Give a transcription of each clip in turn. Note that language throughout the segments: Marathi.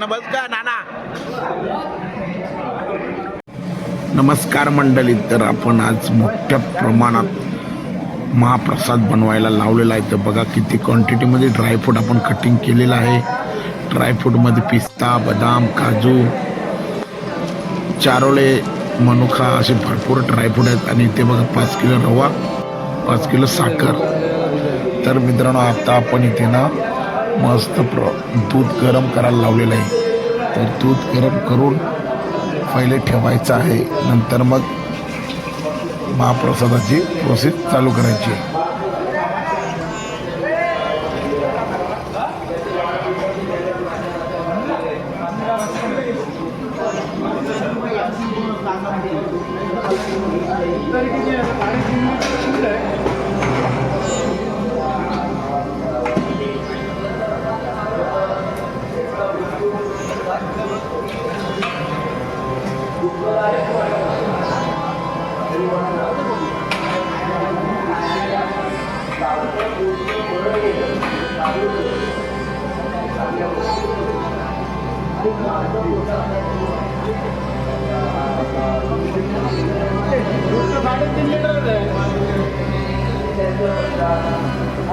नमस्कार का नाना. नमस्कार मंडळी तर आपण आज मोठ्या प्रमाणात महाप्रसाद बनवायला लावलेला आहे. तर बघा किती क्वांटिटीमध्ये ड्रायफ्रूट आपण कटिंग केलेलं आहे. ड्रायफ्रूटमध्ये पिस्ता बदाम काजू चारोळे मनुका असे भरपूर ड्रायफ्रूट आहेत. आणि ते बघा पाच किलो रवा पाच किलो साखर. तर मित्रांनो आता आपण इथे ना मस्त प्र दूध गरम करायला लावलेलं आहे. तर दूध गरम करून पहिले ठेवायचं आहे. नंतर मग महाप्रसादाची प्रोसेस चालू करायची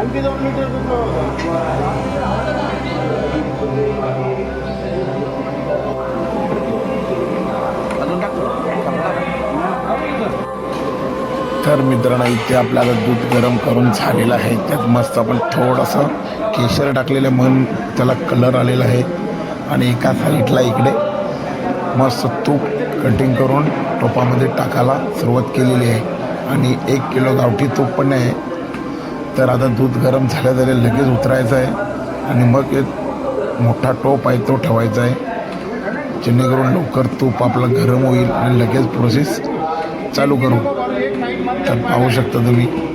आणखी दोन लिटर तर मित्रांनो इथे आपल्याला दूध गरम करून झालेलं आहे. त्यात मस्त आपण थोडंसं केशर टाकलेलं आहे म्हणून त्याला कलर आलेला आहे. आणि एका साईडला इकडे मस्त तूप कटिंग करून टोपामध्ये टाकायला सुरुवात केलेली आहे. आणि एक किलो गावठी तूप पण आहे. तर आता दूध गरम झाल्या झाल्या लगेच उतरायचं आहे. आणि मग एक मोठा टोप आहे तो ठेवायचा आहे. जेणेकरून लवकर तूप आपलं गरम होईल आणि लगेच प्रोसेस चालू करू. तर पाहू शकता तुम्ही.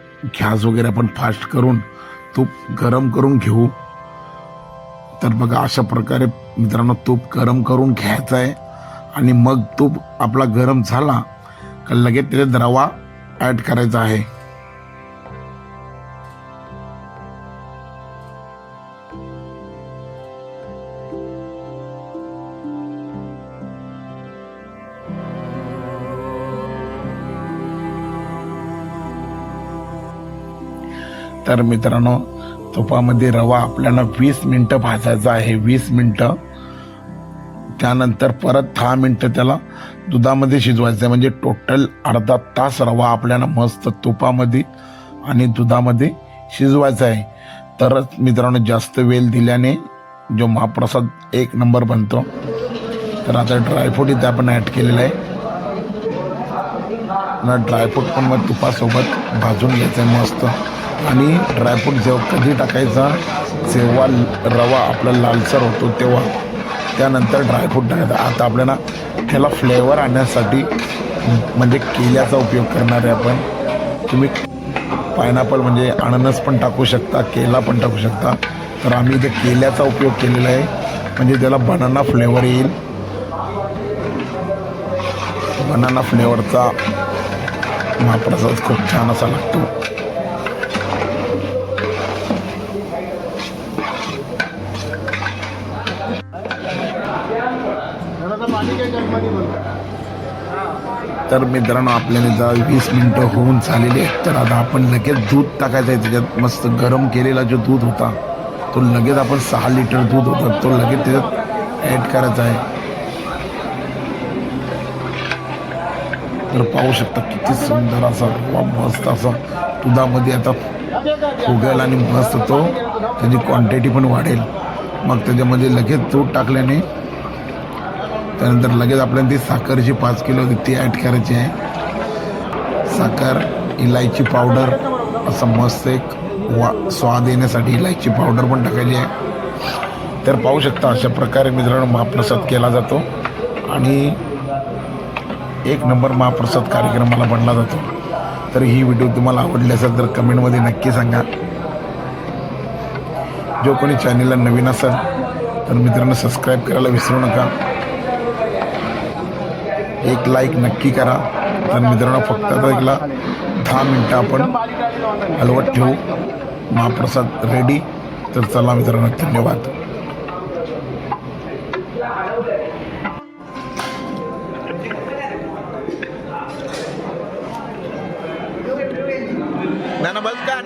घ्यास वगैरे आपण फास्ट करून तूप गरम करून घेऊ. तर बघा अशा प्रकारे मित्रांनो तूप गरम करून घ्यायचं आहे. आणि मग तूप आपला गरम झाला का लगेच त्याच्यात रवा ॲड करायचा आहे. तर मित्रांनो तुपामध्ये रवा आपल्याला वीस मिनटं भाजायचा आहे वीस मिनटं. त्यानंतर परत दहा मिनटं त्याला दुधामध्ये शिजवायचं आहे. म्हणजे टोटल अर्धा तास रवा आपल्याला मस्त तुपामध्ये आणि दुधामध्ये शिजवायचा आहे. तरच मित्रांनो जास्त वेल दिल्याने जो महाप्रसाद एक नंबर बनतो. तर आता ड्रायफ्रूट इथे आपण ॲड केलेलं आहे. ड्रायफ्रूट पण मग तुपासोबत भाजून घ्यायचं आहे मस्त. आणि ड्रायफ्रूट जेव्हा कधी टाकायचा जेव्हा रवा आपला लालसर होतो तेव्हा. त्यानंतर ड्रायफ्रूट टाकायचा. आता आपल्याला त्याला फ्लेवर आणण्यासाठी म्हणजे केल्याचा उपयोग करणार आहे आपण. तुम्ही पायनॅपल म्हणजे अननस पण टाकू शकता केला पण टाकू शकता. तर आम्ही इथे केल्याचा उपयोग केलेला आहे. म्हणजे त्याला बनाना फ्लेवर येईल. बनाना फ्लेवरचा महाप्रसाद खूप छान असा लागतो पाणी काही जगमध्ये बनतं तर मित्रांनो आपल्याला जर वीस मिनटं होऊन झालेली आहेत. तर आता आपण लगेच दूध टाकायचं आहे त्याच्यात. मस्त गरम केलेला जो दूध होता तो लगेच आपण सहा लिटर दूध होता तो लगेच त्याच्यात ॲड करायचा आहे. तर पाहू शकता किती सुंदर असा वा मस्त असा दुधामध्ये आता फुगेल आणि मस्त तो त्याची क्वांटिटी पण वाढेल. मग त्याच्यामध्ये लगेच दूध टाकल्याने त्यानंतर लगेच आपल्याला ती साखरची पाच किलो ती ॲड करायची आहे. साखर इलायची पावडर असं मस्त एक वा स्वाद येण्यासाठी इलायची पावडर पण टाकायची आहे. तर पाहू शकता अशा प्रकारे मित्रांनो महाप्रसाद केला जातो आणि एक नंबर महाप्रसाद कार्यक्रमाला बनला जातो. तर ही व्हिडिओ तुम्हाला आवडली असेल तर कमेंटमध्ये नक्की सांगा. जो कोणी चॅनलला नवीन असेल तर मित्रांनो सबस्क्राईब करायला विसरू नका. एक लाईक नक्की करा. तर मित्रांनो फक्त आता एकला दहा मिनटं आपण हलवत ठेवू. महाप्रसाद रेडी तर चला मित्रांनो धन्यवाद. नाना बस का